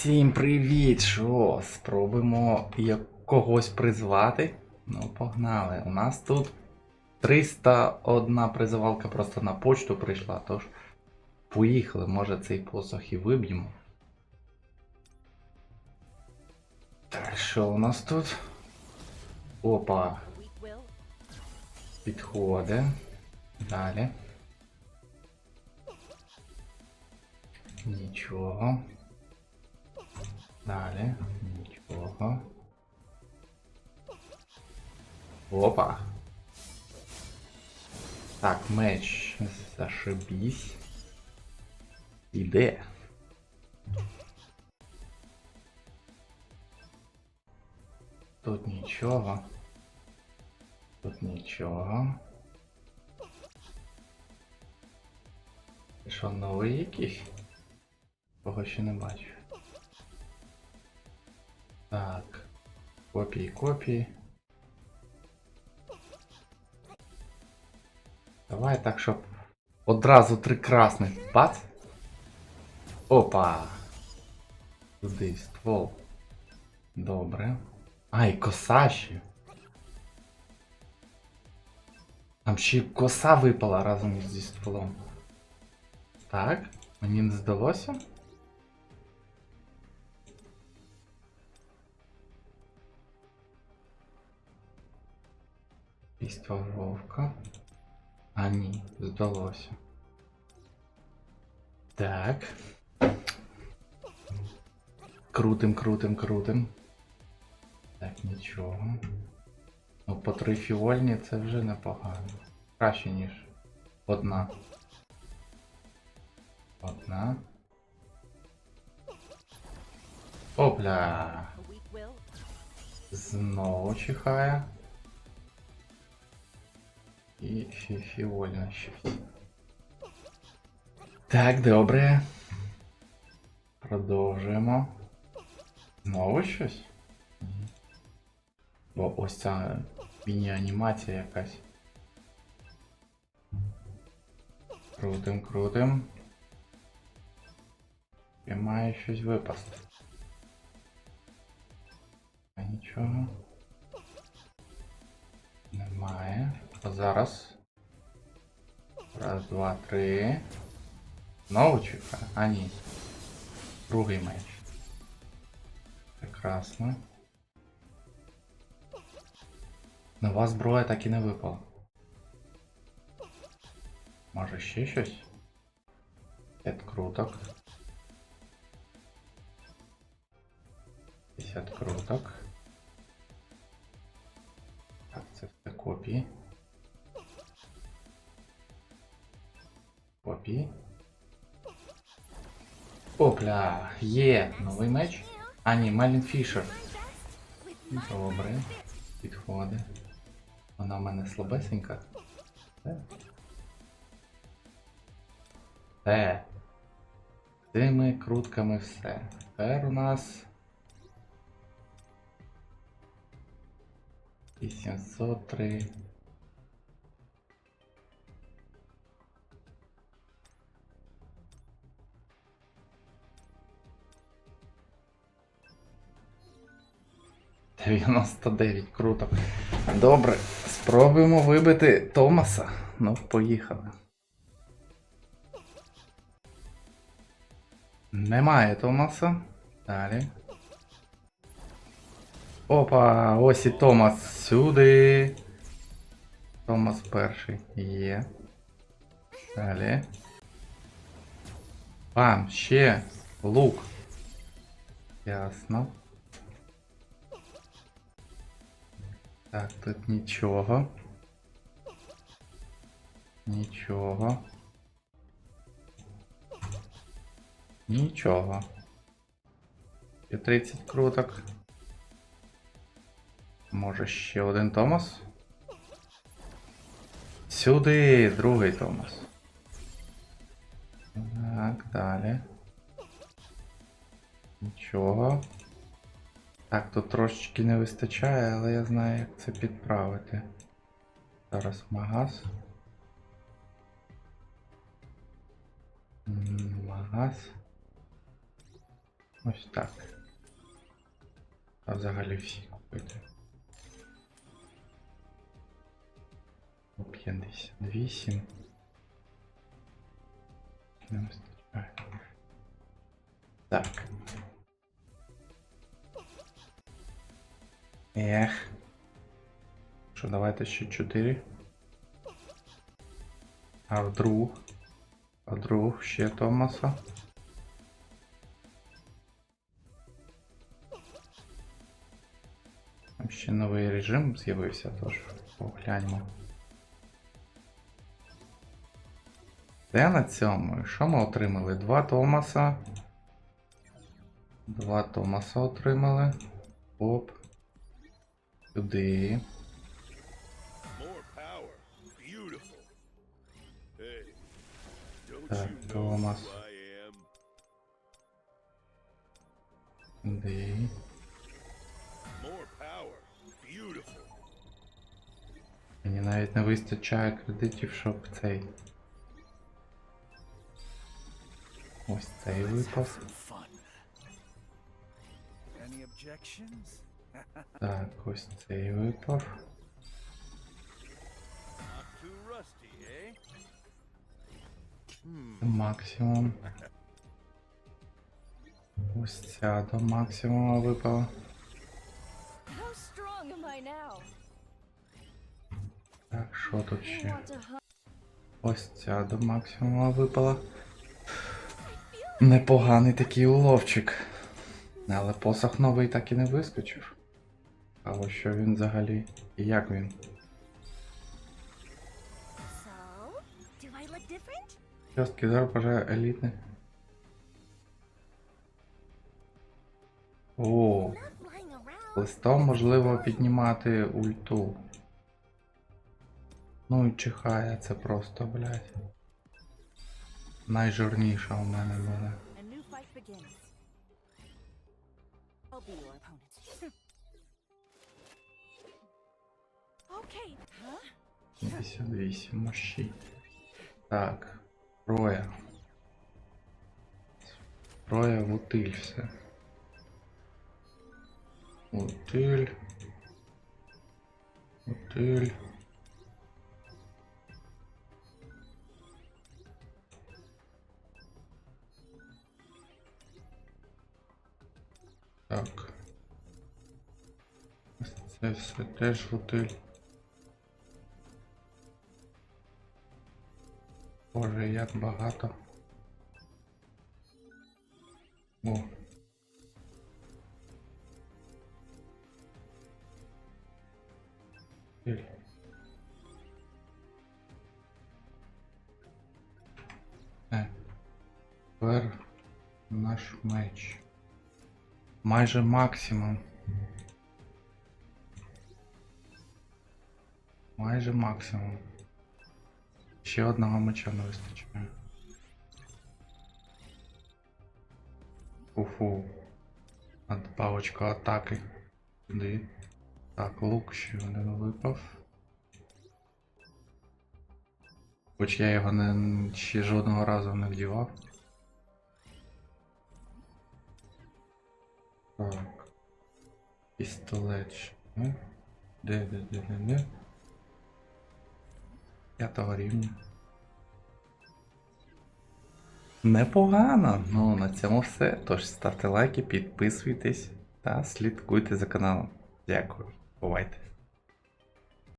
Всім привіт! Що? Спробуємо як когось призвати? Ну, погнали. У нас тут 301 призивалка просто на почту прийшла, тож поїхали, може цей посох і виб'ємо. Так, що у нас тут? Опа, підходи. Далі. Нічого. Далі. Нічого. Опа. Так, меч. Зашибісь. Іде. Тут нічого. Тут нічого. Що, новий якийсь? Кого ще не бачу. Так. Копії, копії. Давай так, щоб одразу три красних. Бац. Опа. Туди ствол. Добре. Ай, коса ще. Там ще й коса випала разом зі стволом. Так, мені не здалося. Піства вовка. А ні, здалося. Так. Крутим, крутим, крутим. Так, нічого. Ну, по три фіольні це вже непогано. Краще, ніж одна. Одна. Опля! Знову чихає. І фіфіольна щось. Так, добре. Продовжуємо. Знову щось? Бо ось ця міні-анімація якась. Крутим, крутим. І має щось випасти. А нічого. Немає. А зараз. Раз, два, три. Знову чекає? А ні. Другий меч. Прекрасно. Нова зброя так і не випала. Може ще щось? П'ять круток. 50 круток. Так, це все копії. Копії. Опля, є новий меч. А ні, Мелін Фішер. Добре. Підходить. Вона в мене слабесенька. Все. Все. Цими крутками все. Тепер у нас 803. Дев'яносто дев'ять, круто. Добре, спробуємо вибити Томаса. Ну, поїхали. Немає Томаса. Далі. Опа, ось і Томас сюди. Томас перший є. Далі. Пам, ще лук. Ясно. Так, тут нічого. Нічого. Нічого. І 30 круток. Може ще один Томас? Сюди, другий Томас. Так, далі. Нічого. Так, тут трошечки не вистачає, але я знаю, як це підправити. Зараз магаз. Магаз. Ось так. А взагалі всі купити. По 58. Не вистачає. Так. Ех. Що, давайте ще 4. А вдруг? А вдруг ще Томаса? Там ще новий режим з'явився, тож погляньмо. Де на цьому? Що ми отримали? Два Томаса. Два Томаса отримали. Оп. Сюди. More power. Beautiful. Hey, don't Так, you know Томас. who I am? Сюди. More power. Beautiful. Мені навіть не вистачає кредитів, щоб цей. Ось цей випав. Fun. Any objections? Так, ось цей випав. До максимум. Ось ця до максимуму випала. Так, що тут ще? Ось ця до максимуму випала. Непоганий такий уловчик. Але посох новий так і не вискочив. А ось що він взагалі? І як він? Частки дар бажає елітний. О, листом можливо піднімати ульту. Ну і чихає це просто, блядь. Найжирніша у мене буде. 58 мощі. Так. Роя. Роя в все. Утиль. Утиль. Так. Це все теж в утиль. Боже, як багато. О. Е. Тепер наш меч. Майже максимум. Майже максимум. Ще одного меча не вистачає. Уфу. Надбавочка атаки. Сюди. Так, лук ще один випав. Хоч я його не, ще жодного разу не вдівав. Так. Пістолет. Де, де, де, де, де? П'ятого рівня. Непогано. Ну, на цьому все. Тож ставте лайки, підписуйтесь та слідкуйте за каналом. Дякую. Бувайте.